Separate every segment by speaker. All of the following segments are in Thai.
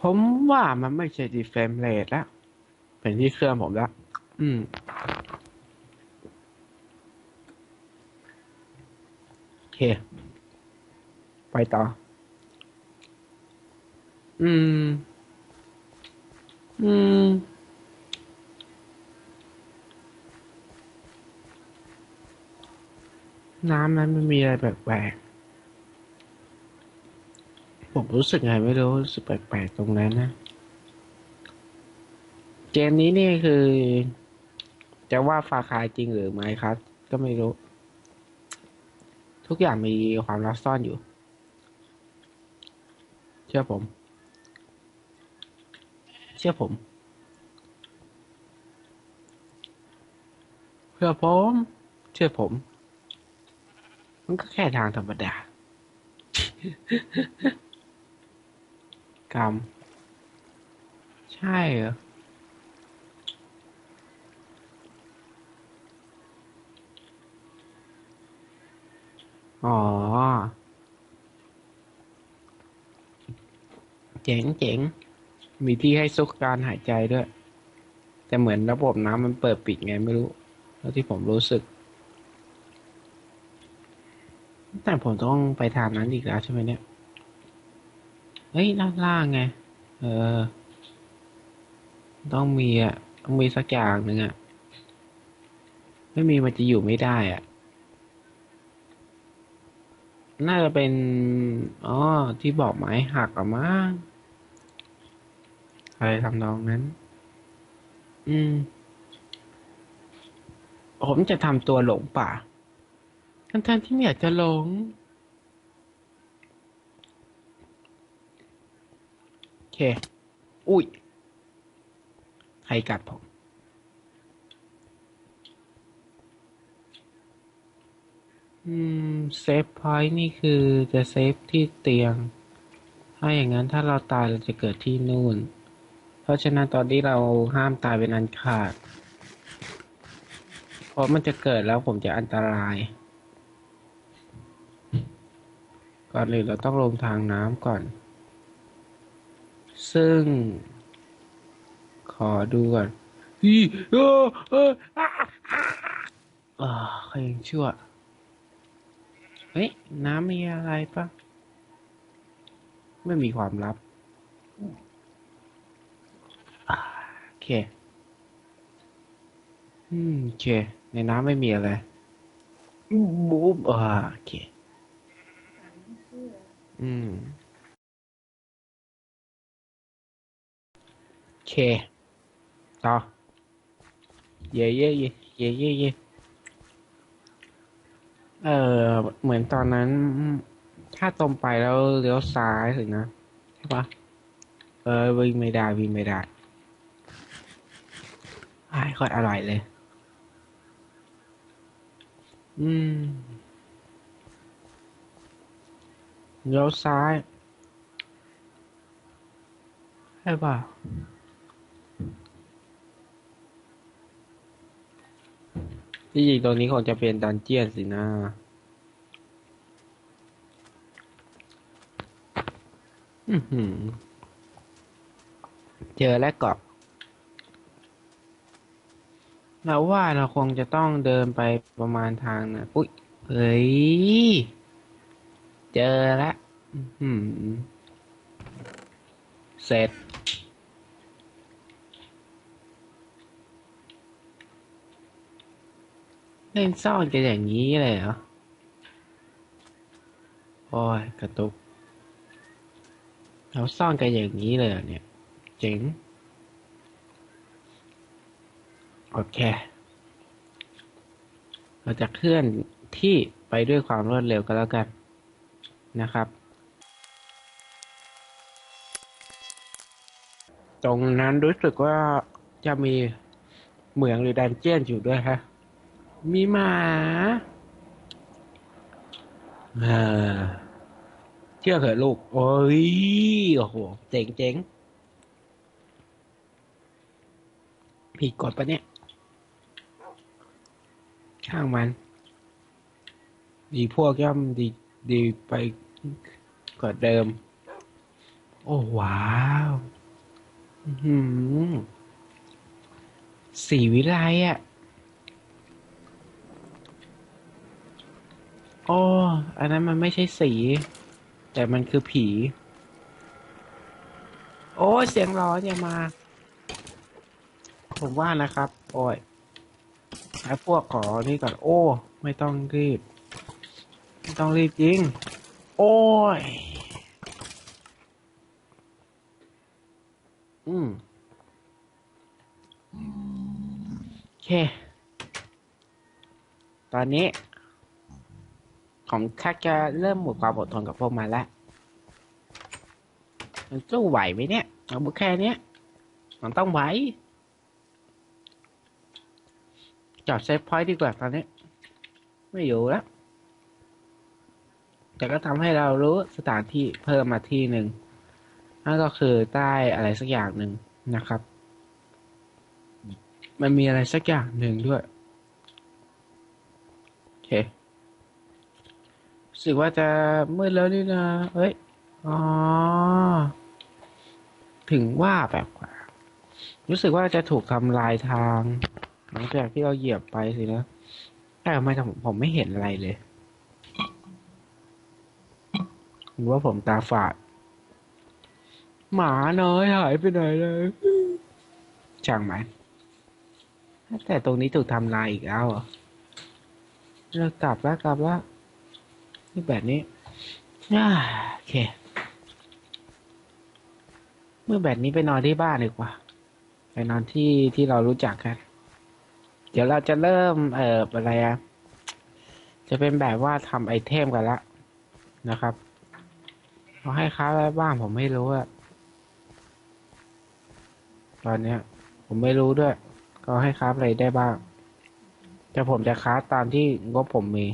Speaker 1: ผมว่ามันไม่ใช่ดีเฟมเรทแล้ว เป็นที่เครื่องผมแล้ว อืม โอเค ไปต่อ อืม อืม น้ำนั้นมันมีอะไรแปลกๆ รู้สึกไงไม่รู้รู้สึกแปลกๆตรงนั้นนะ เกมนี้นี่คือ จะว่าฟาคายจริงหรือไม่ครับ ก็ไม่รู้ ทุกอย่างมีความลับซ่อนอยู่ เชื่อผม เชื่อผมเพื่อผม เชื่อผม มันก็แค่ทางธรรมดา กรรม ใช่เหรออ๋อ เจ๋งเจ๋ง มีที่ให้ซุกการหายใจด้วย แต่เหมือนระบบน้ำมันเปิดปิดไงไม่รู้แล้วที่ผมรู้สึก แต่ผมต้องไปทางนั้นอีกแล้วใช่ไหมเนี่ย เฮ้ยด้านล่างไง เออ ต้องมีอะ ต้องมีสักอย่างหนึ่งอะ ไม่มีมันจะอยู่ไม่ได้อะ น่าจะเป็น อ๋อ ที่บอกไม้หักอะมั้งอะไรทำนองนั้น อืม ผมจะทำตัวหลงป่า ทั้งๆที่ไม่อยากจะหลง อเคอุ้ย ใครกัดผม อืม เซฟพอยต์นี่คือจะเซฟที่เตียง ถ้าอย่างนั้นถ้าเราตายเราจะเกิดที่นู่น เพราะฉะนั้นตอนนี้เราห้ามตายเป็นอันขาด เพราะมันจะเกิดแล้วผมจะอันตรายก่อนอื่นเราต้องลงทางน้ำก่อน ซึ่ง ขอดูก่อนฮีเออเอออะอะอ่าใครยังชั่วเฮ้ย น้ำมีอะไรปะไม่มีความลับอ่าโอเค อืมโอเค ในน้ำไม่มีอะไรบูมอ่าโอเค อืม เคต่อเย่เย่เย่เย่เย่เย่เออเหมือนตอนนั้น ถ้าตรงไปแล้วเลี้ยวซ้ายถึงนะใช่ปะเออวิ่งไม่ได้วิ่งไม่ได้อ้ายโคตรอร่อยเลย อืมเลี้ยวซ้ายใช่ป่ะ ที่จริงตรงนี้คงจะเป็นดันเจียนสินะเจอแล้วเกาะเราว่าเราคงจะต้องเดินไปประมาณทางนะอุ้ยเฮ้ย เจอแล้วเสร็จ เล่นซ่อนกันอย่างนี้เลยเหรอ โอ้ย กระตุกเราซ่อนกันอย่างนี้เลยเนี่ย เจ๋ง โอเค เราจะเคลื่อนที่ไปด้วยความรวดเร็วก็แล้วกันนะครับ ตรงนั้นรู้สึกว่าจะมีเหมืองหรือดันเจียนอยู่ด้วยฮะ มีหมาเออเชื่อเถอะลูก โอ้ย โอ้โห เจ๋งเจ๋งผิดกฎปะเนี่ย ช่างมัน ดีพวกย่อมดีดีไปกว่าเดิม โอ้ว้าวหือสีวิไลอะ อ้ อันนั้นมันไม่ใช่สี แต่มันคือผี โอ้ เสียงร้อนอย่ามา ผมว่านะครับ โอ้ยไอ้พวกขอนี่ก่อน โอ้ ไม่ต้องรีบ ไม่ต้องรีบจริง โอ้ย อืมโอเค ตอนนี้ ผมชักจะเริ่มหมดความอดทนกับพวกมันแล้วมันสู้ไหวไหมเนี่ยเอาบุแค่เนี้ยมันต้องไหวจอดเซฟพอยต์ดีกว่าตอนนี้ ไม่อยู่แล้ว แต่ก็ทำให้เรารู้สถานที่เพิ่มมาที่หนึ่งนั่นก็คือใต้อะไรสักอย่างหนึ่งนะครับ มันมีอะไรสักอย่างหนึ่งด้วยโอเค รู้สึกว่าจะมืดแล้วนี่นะ เอ้ย อ๋อ ถึงว่าแบบว่า รู้สึกว่าจะถูกทำลายทาง หลังจากที่เราเหยียบไปสินะ แต่ทำไมผมผมไม่เห็นอะไรเลยหรือว่าผมตาฝาด หมาน้อยหายไปไหนเลยช่างมันแต่ตรงนี้ถูกทำลายอีกแล้วเหรอเรากลับแล้วกลับแล้ว นี่แบบนี้โอเค เมื่อแบบนี้ไปนอนที่บ้านดีกว่า ไปนอนที่ที่เรารู้จักกัน เดี๋ยวเราจะเริ่มเอ่ออะไรอะจะเป็นแบบว่าทำไอเทมกันละนะครับเขาให้ค้าอะไรบ้างผมไม่รู้อะตอนเนี้ย ผมไม่รู้ด้วยเขาให้ค้าอะไรได้บ้าง แต่ผมจะค้าตามที่งบผมมี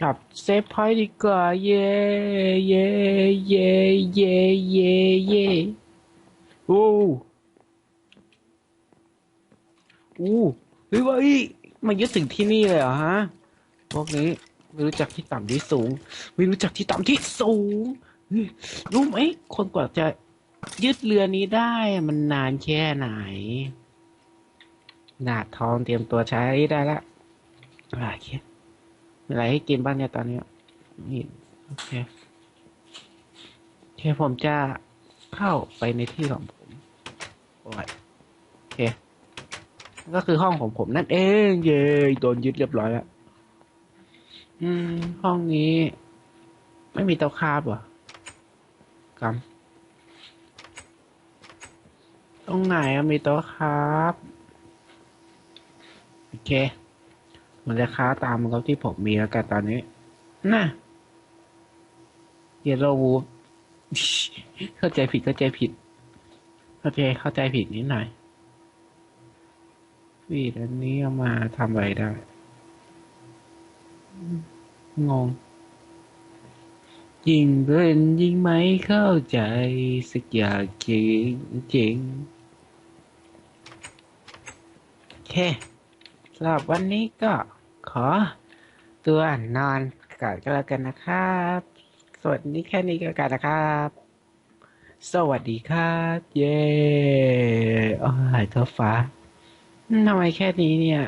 Speaker 1: กลับเซฟพอยต์ดีกว่า เย่เย่เย่เย่เย่เย่โอ้อู้เฮ้ยว่าอีมายึดถึงที่นี่เลยเหรอฮะ พวกนี้ไม่รู้จักที่ต่ำที่สูง ไม่รู้จักที่ต่ำที่สูง รู้ไหมคนกว่าจะยึดเรือนี้ได้มันนานแค่ไหน หนาดทองเตรียมตัวใช้ได้ละอ่าโอเค มีอะไรให้กินบ้างเนี่ยตอนนี้นี่โอเคโอเคผมจะเข้าไปในที่ของผมโอ้ยโอเค ก็คือห้องของผมนั่นเอง เย้โดนยึดเรียบร้อยแล้วอืม ห้องนี้ ไม่มีเตาคาบเหรอกำตรงไหนมีโต๊ะครับโอเค มันจะค้าตามกับที่ผมมีแล้วกันตอนนี้ น่ะเยลโลวูเข้าใจผิดเข้าใจผิด เข้าใจเข้าใจผิดนิดหน่อยฟีดอันนี้เอามาทำอะไรได้ งง ยิงเล่นยิงไหมเข้าใจสักอย่างจริงจริงโอเคสำหรับวันนี้ก็ ขอ ตัวนอนก่อนก็แล้วกันนะครับ สวัสดีแค่นี้ก็กันนะครับ สวัสดีครับ เย้โอ้ยเท้าฟ้าทำไมแค่นี้เนี่ย